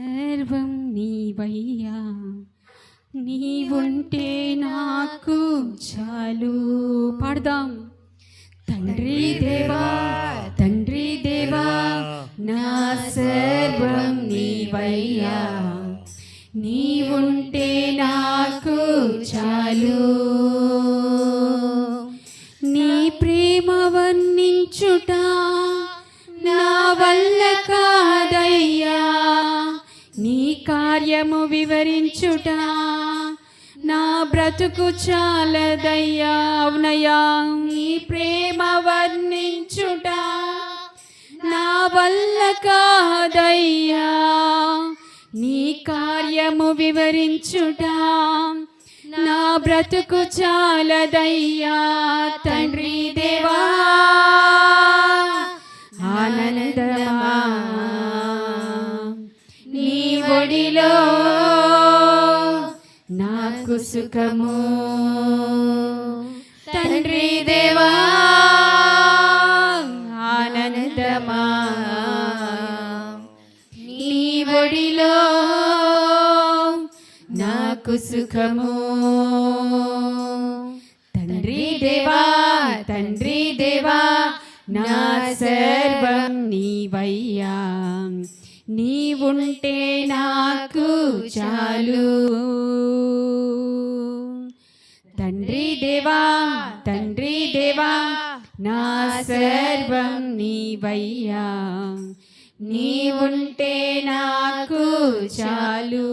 సర్వం నీవయ్యా. నీవుంటే నాకు చాలు. పాడదాం. తండ్రి దేవా తండ్రి దేవా నా సర్వం నీవయ్యా. నీవుంటే నాకు చాలు. కార్యము వివరించుట నా బ్రతుకు చాలదయ్యావునయా నీ ప్రేమ వర్ణించుట నా వల్ల కాదయ్యా. నీ కార్యము వివరించుట నా బ్రతుకు చాలదయ్యా తండ్రి. సుఖము. తండ్రి దేవా ఆనందమా. నీ ఒడిలో నాకు సుఖము. తండ్రి దేవా తండ్రి దేవా నా సర్వం నీవయ్యా. నీవుంటే నాకు చాలు. దేవా తండ్రి దేవా నా సర్వం నీవయ్యా నీవుంటే నాకు చాలు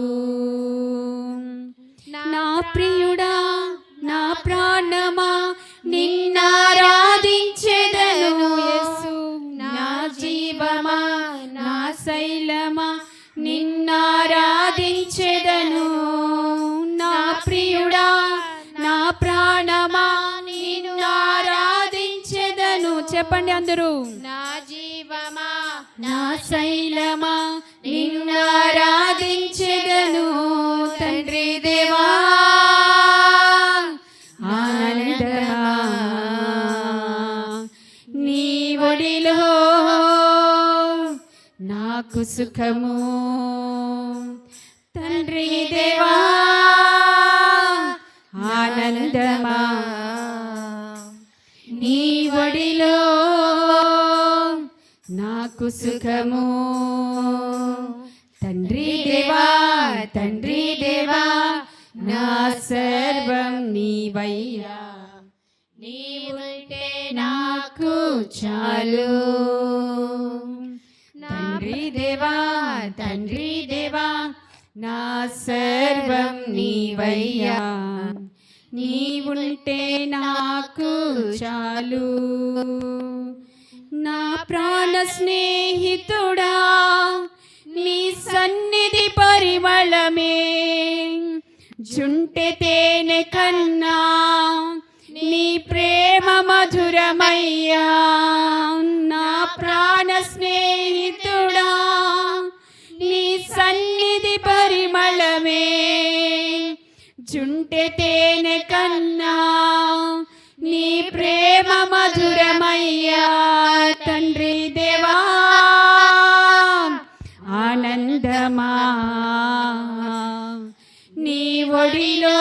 ప్రాణమా నిన్నారాధించెదను చెప్పండి అందరూ. నా జీవమా నా శైలమా నిన్నారాధించెదను తండ్రి దేవా ఆనందమా నీ ఒడిలో నాకు సుఖము. తండ్రి దేవా ఆనందమా నీ ఒడిలో నాకు సుఖము. తండ్రి దేవా తండ్రి దేవా నా సర్వం నీవయ్యా. నీవుంటే నాకు చాలు. తండ్రి దేవా తండ్రి దేవా నా సర్వం నీవయ్యా. నీవుంటే నాకు చాలు. నా ప్రాణ స్నేహితుడా నీ సన్నిధి పరిమళమే. జుంటె తేనె కన్నా నీ ప్రేమ మధురమయ్యా. నా ప్రాణ స్నేహితుడా నీ సన్నిధి పరిమళమే. జుంటె తేనె కన్నా నీ ప్రేమ మధురమయ్యా తండ్రి దేవా. ఆనందమా. నీ ఒడిలో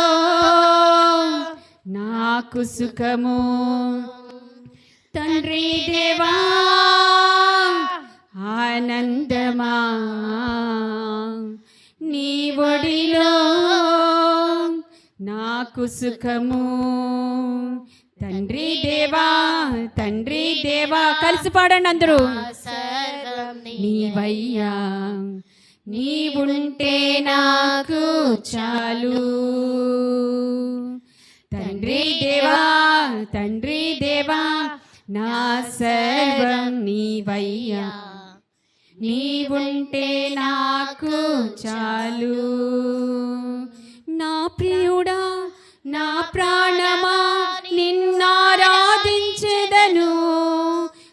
నాకు సుఖము. తండ్రి దేవా ఆనందమా. నీ ఒడిలో నాకు సుఖము. తండ్రి దేవా తండ్రి దేవా కలిసి పాడండి అందరూ. నీవయ్యా. నీవుంటే నాకు చాలు. తండ్రి దేవా తండ్రి దేవా నా సర్వం నీవయ్యా. నీవుంటే నాకు చాలు.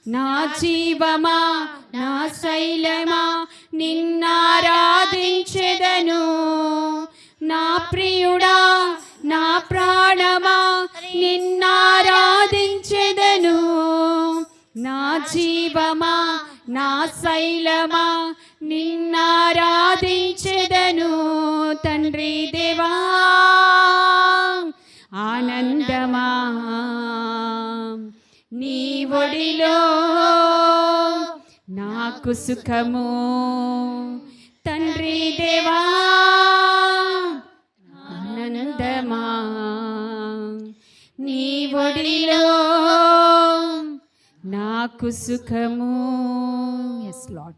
నా జీవమా నా శైలమా నిన్నారాధించెదను. నా ప్రియుడా నా ప్రాణమా నిన్నారాధించెదను. నా జీవమా నా శైలమా నిన్నారాధించెదను. ఒడిలో నాకు సుఖము. తండ్రి దేవా ఆనందమా. నీ ఒడిలో నాకు సుఖము. Yes lot